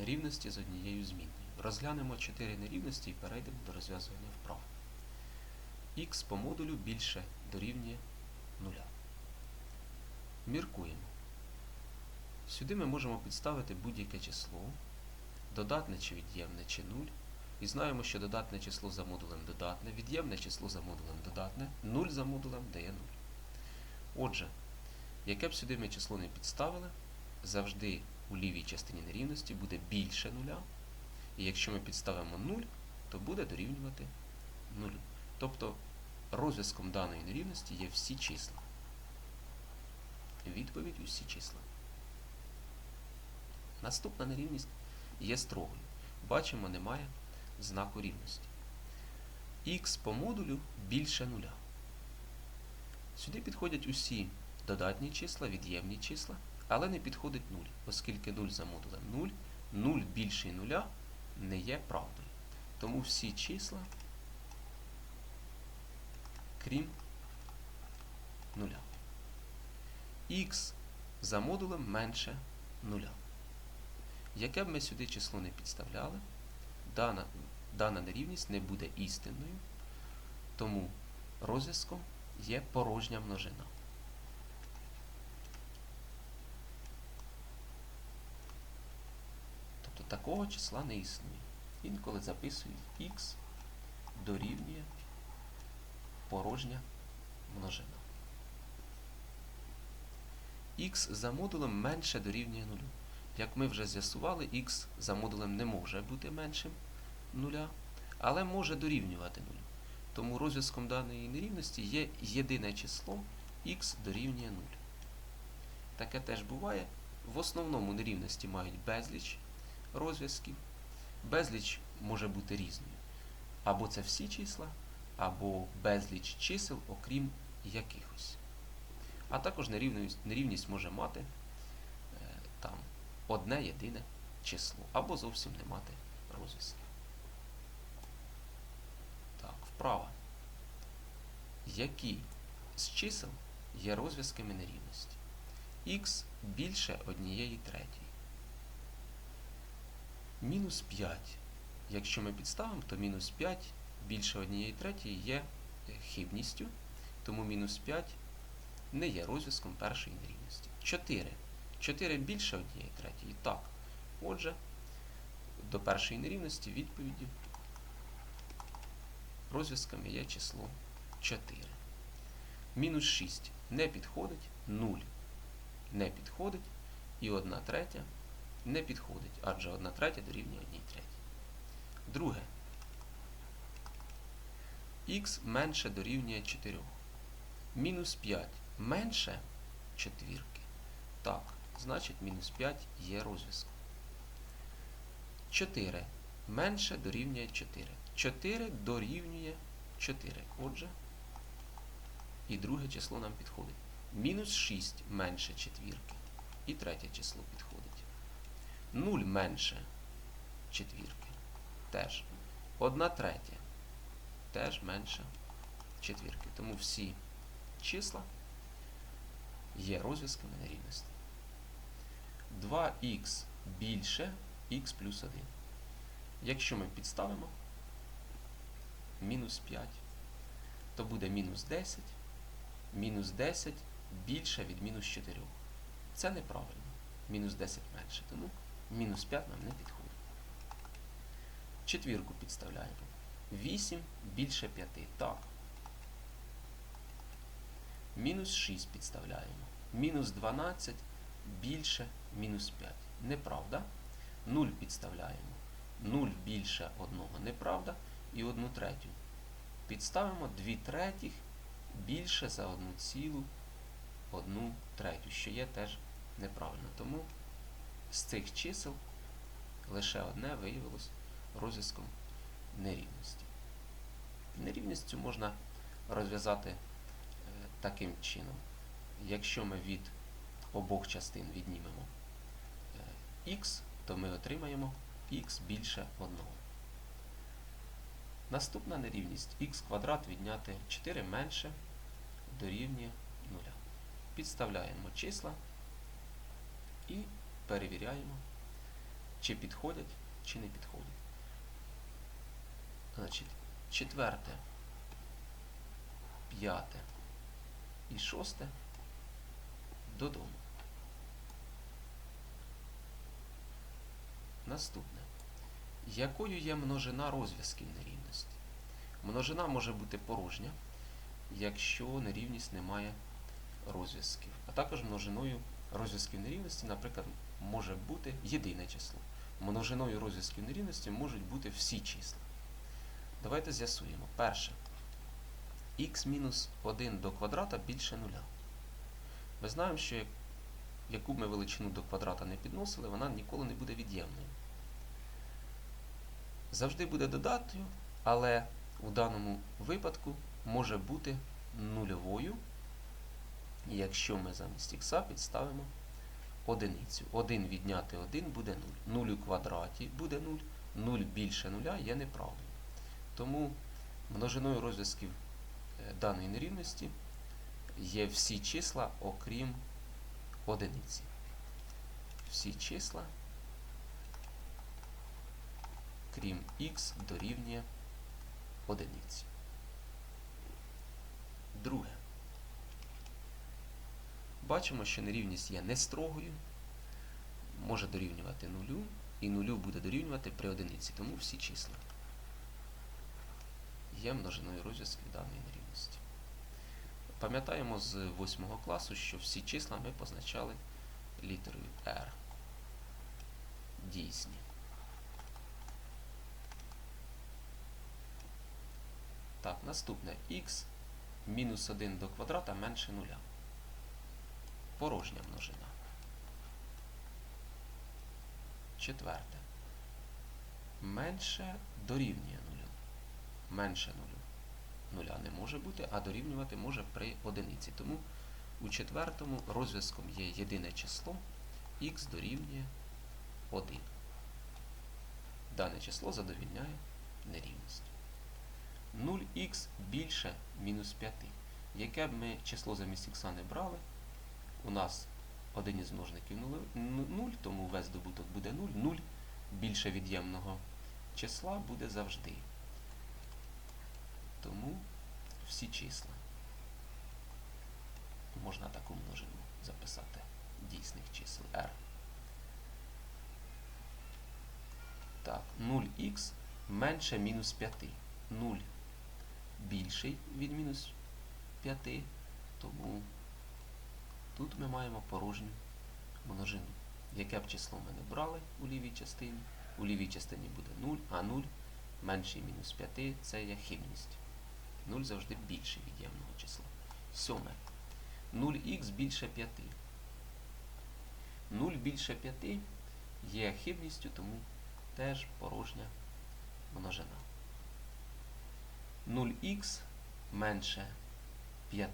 нерівності з однією змінною. Розглянемо 4 нерівності і перейдемо до розв'язування вправ. х по модулю більше дорівнює 0. Міркуємо. Сюди ми можемо підставити будь-яке число, додатне чи від'ємне чи 0. І знаємо, що додатне число за модулем додатне, від'ємне число за модулем додатне, 0 за модулем дає 0. Отже, яке б сюди ми число не підставили, завжди у лівій частині нерівності буде більше нуля. І якщо ми підставимо 0, то буде дорівнювати 0. Тобто розв'язком даної нерівності є всі числа. Відповідь усі числа. Наступна нерівність є строгою. Бачимо, немає знаку рівності. Х по модулю більше нуля. Сюди підходять усі додатні числа, від'ємні числа, але не підходить 0, оскільки 0 за модулем 0, 0 більше нуля не є правдою. Тому всі числа, крім нуля. Х за модулем менше нуля. Яке б ми сюди число не підставляли, дана, дана нерівність не буде істинною, тому розв'язком є порожня множина. Тобто такого числа не існує. Інколи записують х дорівнює порожня множина. х за модулем менше дорівнює нулю. Як ми вже з'ясували, х за модулем не може бути меншим нуля, але може дорівнювати нулю. Тому розв'язком даної нерівності є єдине число х дорівнює 0. Таке теж буває. В основному нерівності мають безліч розв'язків. Безліч може бути різною. Або це всі числа, або безліч чисел, окрім якихось. А також нерівність, нерівність може мати е, там одне єдине число, або зовсім не мати розв'язків. Так, вправо. Які з чисел є розв'язками нерівності? Х більше однієї третьої. Мінус 5. Якщо ми підставимо, то мінус 5 більше однієї третьої є е, хибністю, тому мінус 5 не є розв'язком першої нерівності. 4. 4 більше однієї третьої. Так. Отже, до першої нерівності відповіді розв'язками є число 4. Мінус 6 не підходить, 0 не підходить, і 1 третя не підходить, адже 1 третя дорівнює 1 третій. Друге. Х менше дорівнює 4. Мінус 5 менше четвірки. Так, значить мінус 5 є розв'язком. 4 менше дорівнює 4. 4 дорівнює 4. Отже, і друге число нам підходить. Мінус 6 менше четвірки. І третє число підходить. 0 менше четвірки. Теж. 1 третя. Теж менше четвірки. Тому всі числа є розв'язками нерівності. 2х більше х плюс 1. Якщо ми підставимо мінус 5, то буде мінус 10. Мінус 10 більше від мінус 4. Це неправильно. Мінус 10 менше. Тому мінус 5 нам не підходить. Четвірку підставляємо. 8 більше 5. Так. Мінус 6 підставляємо. Мінус 12 більше мінус 5. Неправда. 0 підставляємо. 0 більше 1 неправда. І 1 третю. Підставимо 2 третіх більше за 1 цілу 1 третю, що є теж неправильно. Тому з цих чисел лише одне виявилось розв'язком нерівності. Нерівність можна розв'язати е, таким чином. Якщо ми від обох частин віднімемо х, то ми отримаємо х більше 1. Наступна нерівність х квадрат відняти 4 менше дорівнює 0. Підставляємо числа і перевіряємо чи підходять, чи не підходять. Значить, четверте, п'яте і шосте додому. Наступне. Якою є множина розв'язків нерівності? Множина може бути порожня, якщо нерівність не має розв'язків. А також множиною розв'язків нерівності, наприклад, може бути єдине число. Множиною розв'язків нерівності можуть бути всі числа. Давайте з'ясуємо. Перше. х-1 до квадрата більше нуля. Ми знаємо, що яку б ми величину до квадрата не підносили, вона ніколи не буде від'ємною. Завжди буде додатою, але у даному випадку може бути нульовою, якщо ми замість х підставимо одиницю. 1 відняти 1 буде 0. 0 у квадраті буде 0. 0 більше 0 є неправдою. Тому множиною розв'язків е, даної нерівності є всі числа, окрім одиниці. Всі числа, крім х, дорівнює одиниці. Друге. Бачимо, що нерівність є нестрогою, може дорівнювати нулю, і нулю буде дорівнювати при одиниці, тому всі числа є множиною розв'язків даної нерівності. Пам'ятаємо з 8 класу, що всі числа ми позначали літерою R. Дійсні. Так, наступне х мінус 1 до квадрата менше нуля. Порожня множина. Четверте. Менше дорівнює нулю. Менше нулю. Нуля не може бути, а дорівнювати може при одиниці. Тому у четвертому розв'язком є єдине число х дорівнює 1. Дане число задовільняє нерівність. 0х більше мінус 5. Яке б ми число замість х не брали, у нас один із множників 0, тому весь добуток буде 0. 0 більше від'ємного числа буде завжди. Тому всі числа. Можна таку множину записати дійсних чисел r. Так, 0х менше мінус 5. 0 більший від мінус 5, тому тут ми маємо порожню множину. Яке б число ми не брали у лівій частині, у лівій частині буде 0, а 0 менший мінус 5 це є хибність. 0 завжди більше від'ємного числа. Сьоме. 0х більше 5. 0 більше 5 є хибністю, тому теж порожня множина. 0х менше 5.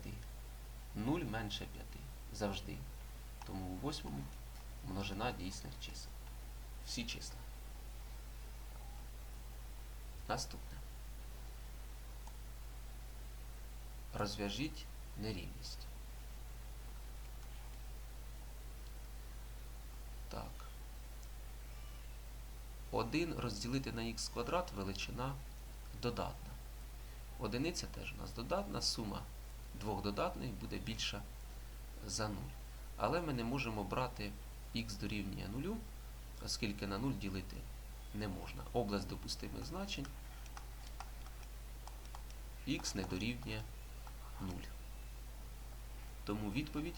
0 менше 5. Завжди. Тому у восьмому множина дійсних чисел. Всі числа. Наступне. Розв'яжіть нерівність. Так. 1 розділити на х квадрат величина додатна. Одиниця теж у нас додатна, сума двох додатних буде більша за 0. Але ми не можемо брати х дорівнює 0, оскільки на 0 ділити не можна. Область допустимих значень х не дорівнює 0. Тому відповідь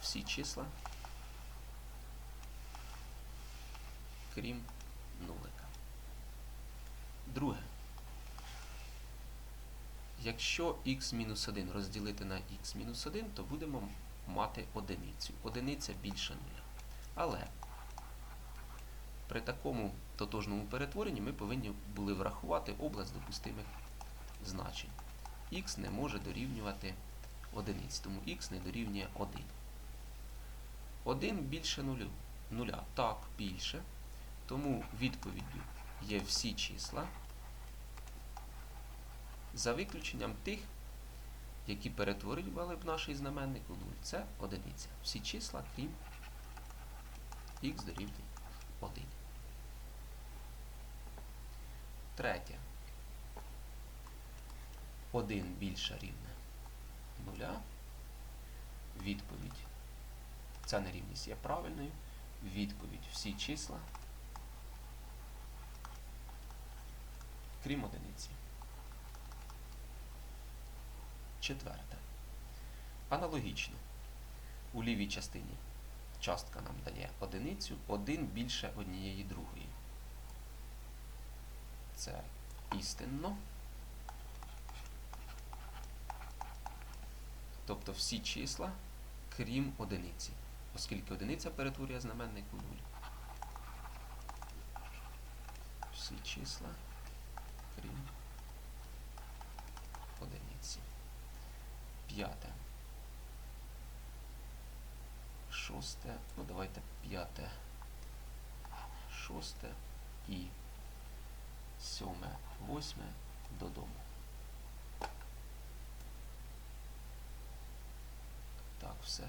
всі числа, крім нулика. Друге. Якщо х-1 розділити на х-1, то будемо мати одиницю. Одиниця більше нуля. Але при такому тотожному перетворенні ми повинні були врахувати область допустимих значень. х не може дорівнювати одиниць, тому х не дорівнює 1. 1 більше нулю. нуля. Так, більше. Тому відповіддю є всі числа, за виключенням тих, які перетворювали б наш знаменник у 0. Це одиниця. Всі числа, крім х дорівнює 1. Третє. 1 більше рівне 0. Відповідь. Ця нерівність є правильною. Відповідь всі числа, крім одиниці. Четверте. Аналогічно. У лівій частині частка нам дає одиницю, один більше однієї другої. Це істинно. Тобто всі числа, крім одиниці. Оскільки одиниця перетворює знаменник у нуль. Всі числа, крім одиниці. П'яте. Шосте. Ну, давайте п'яте. Шосте і сьоме, восьме додому. Так, все.